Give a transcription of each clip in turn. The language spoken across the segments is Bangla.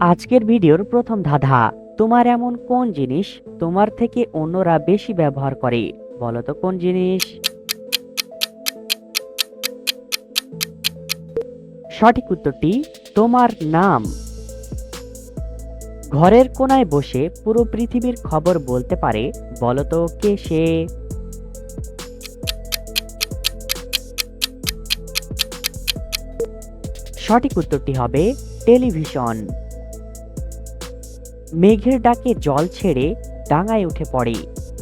আজকের ভিডিওর প্রথম ধাঁধা, তোমার এমন কোন জিনিস তোমার থেকে অন্যরা বেশি ব্যবহার করে? বলো তো কোন জিনিস? সঠিক উত্তরটি, তোমার নাম। ঘরের কোনায় বসে পুরো পৃথিবীর খবর বলতে পারে, বলতো কে সে? সঠিক উত্তরটি হবে টেলিভিশন। মেঘের ডাকে জল ছেড়ে ডাঙায় উঠে পড়ে।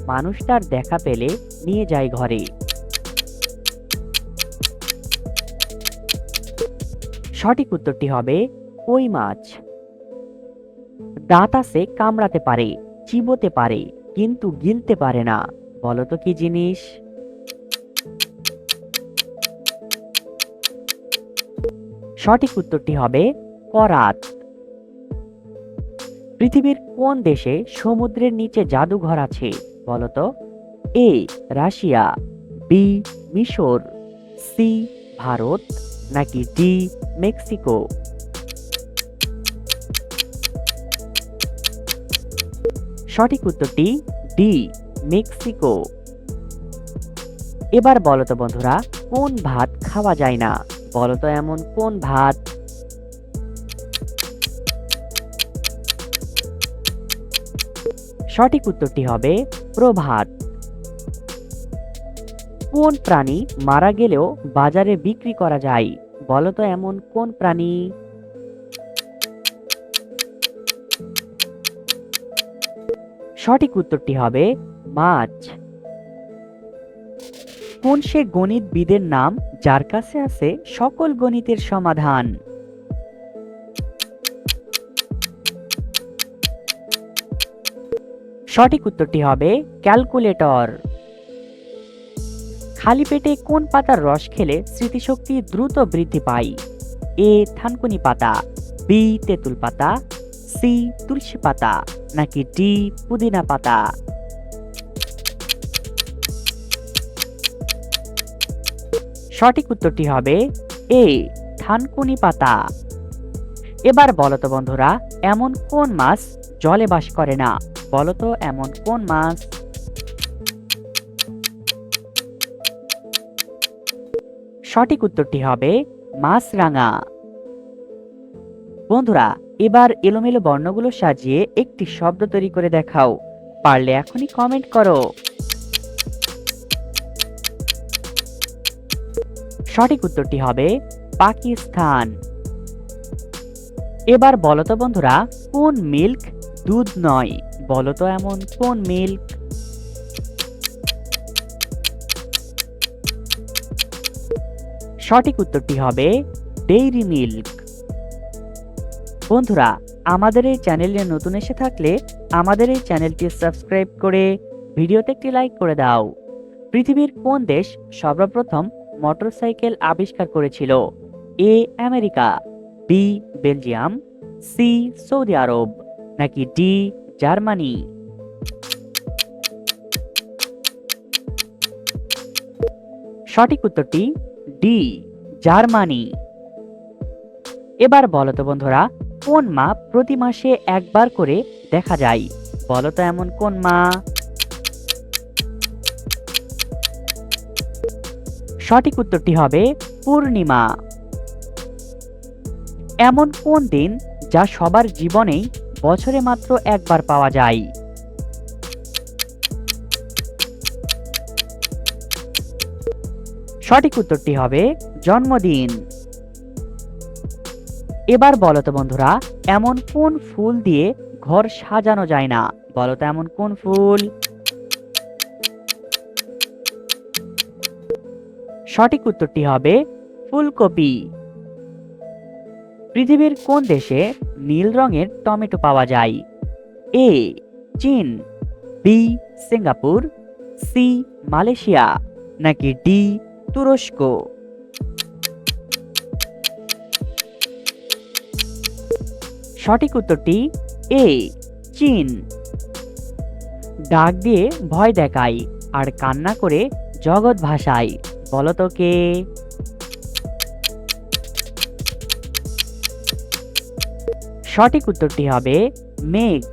মানুষ তার দেখা পেলে নিয়ে যায় ঘরে। সঠিক উত্তরটি হবে কই মাছ। দাঁত আছে কামড়াতে পারে, চিবোতে পারে, কিন্তু গিলতে পারে না। বলো তো কি জিনিস? সঠিক উত্তরটি হবে করাত। পৃথিবীর কোন দেশে সমুদ্রের নিচে জাদুঘর আছে? বলতো, এ, রাশিয়া, বি, মিশর, সি, ভারত, নাকি ডি, মেক্সিকো? সঠিক উত্তরটি ডি, মেক্সিকো। এবার বলতো বন্ধুরা, কোন ভাত খাওয়া যায় না? বলতো এমন কোন ভাত সঠিক উত্তরটি হবে প্রভাত। কোন প্রাণী মারা গেলেও বাজারে বিক্রি করা যায়? বলো তো এমন কোন প্রাণী? সঠিক উত্তরটি হবে মাছ। কোন সে গণিতবিদের নাম? যার কাছে আছে সকল গণিতের সমাধান। সঠিক উত্তরটি হবে ক্যালকুলেটর। খালি পেটে কোন পাতার রস খেলে স্মৃতিশক্তি দ্রুত বৃদ্ধি পায়? এ, থানকুনি পাতা, বি, তেঁতুল পাতা, সি, তুলসী পাতা, নাকি ডি, পুদিনা পাতা? সঠিক উত্তরটি হবে এ, থানকুনি পাতা। এবার বলতো বন্ধুরা, এমন কোন মাছ জলে বাস করে না? বলো তো এমন কোন মাছ? সঠিক উত্তরটি হবে মাছরাঙা। বন্ধুরা, এবার এলোমেলো বর্ণগুলো সাজিয়ে একটি শব্দ তৈরি করে দেখাও। পারলে এখনই কমেন্ট করো। সঠিক উত্তরটি হবে পাকিস্তান। এবার বলতো বন্ধুরা, কোন মিল্ক দুধ নয়, বলো তো এমন কোন মিল্ক সঠিক উত্তরটি হবে ডেইরি মিল্ক বন্ধুরা, আমাদের এই চ্যানেলে নতুন এসে থাকলে আমাদের এই চ্যানেলটি সাবস্ক্রাইব করে ভিডিওতে একটি লাইক করে দাও। পৃথিবীর কোন দেশ সর্বপ্রথম মোটরসাইকেল আবিষ্কার করেছিল? A, America, B, Belgium, C, Saudi Arab. নাকি ডি, জার্মানি? সঠিক উত্তরটি ডি, জার্মানি। এবার বলো তো বন্ধুরা, কোন মা প্রতি মাসে একবার করে দেখা যায়? বলো তো এমন কোন মা? সঠিক উত্তরটি হবে পূর্ণিমা। এমন কোন দিন যা সবার জীবনেই বছরে মাত্র একবার পাওয়া যায়। সঠিক উত্তরটি হবে জন্মদিন। এবার বলো তো বন্ধুরা, এমন কোন ফুল দিয়ে ঘর সাজানো যায় না? বলো তো এমন কোন ফুল? সঠিক উত্তরটি হবে ফুলকপি। পৃথিবীর কোন দেশে নীল রঙের টমেটো পাওয়া যায়? এ, চীন, বি, সিঙ্গাপুর, সি, মালয়েশিয়া, নাকি ডি, তুরস্ক? সঠিক উত্তরটি এ, চীন। ডাক দিয়ে ভয় দেখায় আর কান্না করে জগৎ ভাসায়। বলতো কে? সঠিক উত্তরটি হবে মেঘ।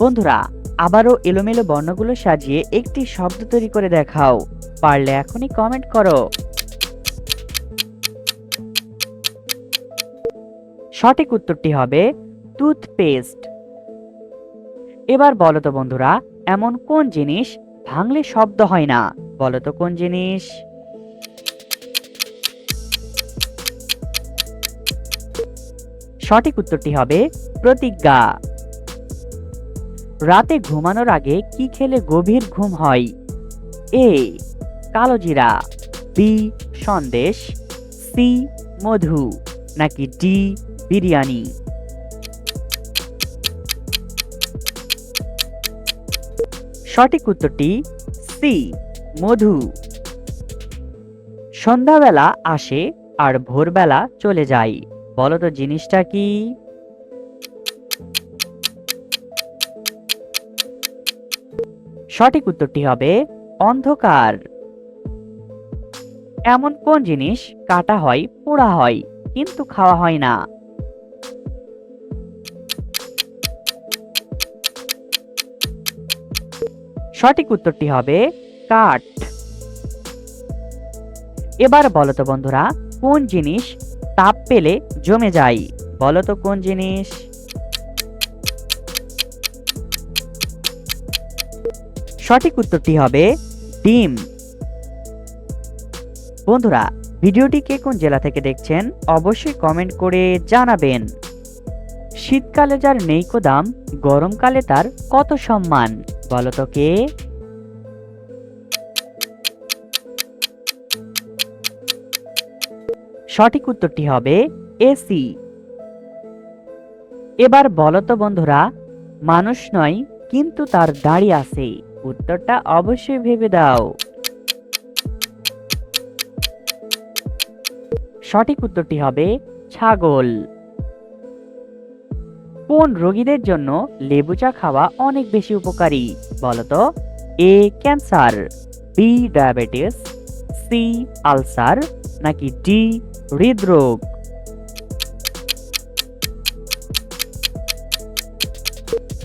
বন্ধুরা, আবারও এলোমেলো বর্ণগুলো সাজিয়ে একটি শব্দ তৈরি করে দেখাও। পারলে এখনই কমেন্ট করো। সঠিক উত্তরটি হবে টুথপেস্ট এবার বলো তো বন্ধুরা, এমন কোন জিনিস ভাঙলে শব্দ হয় না? বলো তো কোন জিনিস? সঠিক উত্তরটি হবে প্রতিজ্ঞা। রাতে ঘুমানোর আগে কি খেলে গভীর ঘুম হয়? এ কালোজিরা বি, সন্দেশ, সি, মধু, নাকি ডি, বিরিয়ানি? সঠিক উত্তরটি সি, মধু। সন্ধ্যাবেলা আসে আর ভোরবেলা চলে যায়। বলো তো জিনিসটা কি? সঠিক উত্তরটি হবে অন্ধকার। এমন কোন জিনিস কাটা হয়, পোড়া হয়, কিন্তু খাওয়া হয় না? সঠিক উত্তরটি হবে কাঠ। এবার বলতো বন্ধুরা, কোন জিনিস তাপ পেলে জমে যায়। বলো তো কোন জিনিস? সঠিক উত্তরটি হবে ডিম। বন্ধুরা, ভিডিওটি কে কোন জেলা থেকে দেখছেন অবশ্যই কমেন্ট করে জানাবেন। শীতকালে যার নেইকো দাম, গরমকালে তার কত সম্মান? বলো তো কে? সঠিক উত্তরটি হবে এসি। এবার বলতো বন্ধুরা, মানুষ নয়, কিন্তু তার দাড়ি আছে। উত্তরটা অবশ্যই ভেবে দাও। সঠিক উত্তরটি হবে ছাগল। কোন রোগীদের জন্য লেবু চা খাওয়া অনেক বেশি উপকারী? বলতো A cancer, B diabetes, C ulcer, নাকি ডি হৃদরোগ।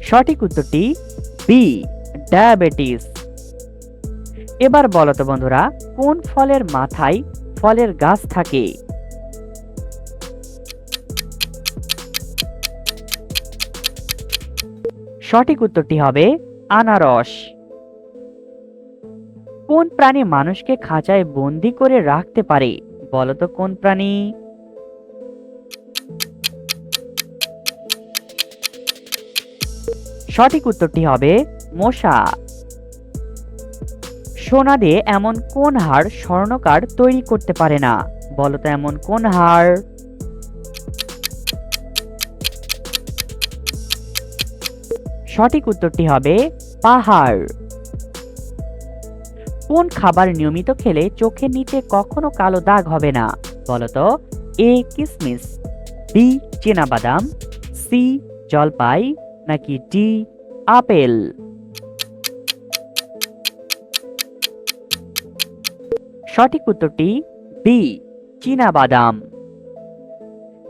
সঠিক উত্তরটি বি ডায়াবেটিস এবার বলো তো বন্ধুরা, কোন ফলের মাথায় ফলের গাছ থাকে? সঠিক উত্তরটি হবে আনারস। কোন প্রাণী মানুষকে খাঁচায় বন্দি করে রাখতে পারে? বলতো কোন প্রাণী? সঠিক উত্তরটি হবে মশা। সোনা দিয়ে এমন কোন হার স্বর্ণকার তৈরি করতে পারে না? বলতো এমন কোন হার সঠিক উত্তরটি হবে পাহাড়। কোন খাবার নিয়মিত খেলে চোখের নিচে কখনো কালো দাগ হবে না? বলতো, এ কিসমিস, বি বাদাম সি জলপাই, নাকি ডি আপেল? সঠিক উত্তরটি বি বাদাম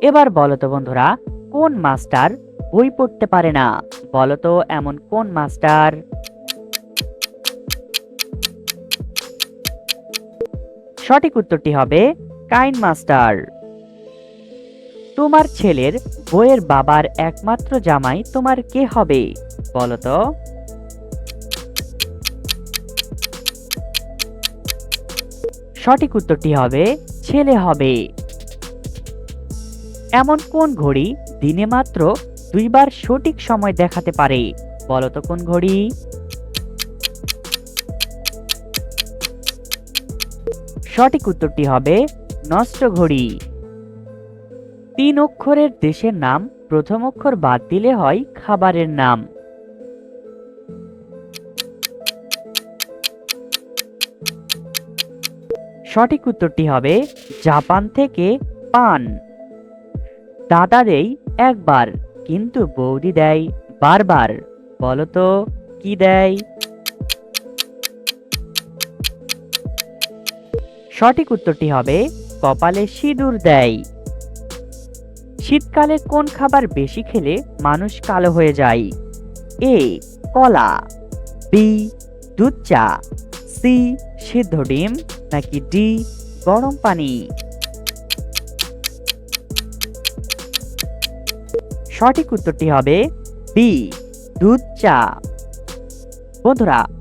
এবার বলতো বন্ধুরা, কোন মাস্টার বই পড়তে পারে না? বলতো, এমন কোন মাস্টার? সঠিক উত্তরটি হবে কাইন মাস্টার। তোমার ছেলের বইয়ের বাবার একমাত্র জামাই তোমার কে হবে? বলো তো। সঠিক উত্তরটি হবে ছেলে হবে। এমন কোন ঘড়ি দিনে মাত্র দুইবার সঠিক সময় দেখাতে পারে? বলতো কোন ঘড়ি? সঠিক উত্তরটি হবে নষ্ট ঘড়ি তিন অক্ষরের দেশের নাম, প্রথম অক্ষর বাদ দিলে হয় খাবারের নাম। সঠিক উত্তরটি হবে জাপান থেকে পান। দাদা দেই একবার, কিন্তু বৌদি দেয় বারবার। বলতো, কি দেয়? সঠিক উত্তরটি হবে কপালে সিঁদুর দেয়। শীতকালে কোন খাবার বেশি খেলে মানুষ কালো হয়ে যায়? এ, কলা, বি, দুধ চা, সি, সিদ্ধ ডিম, নাকি ডি, গরম পানি? সঠিক উত্তরটি হবে বি, দুধ চা। বন্ধুরা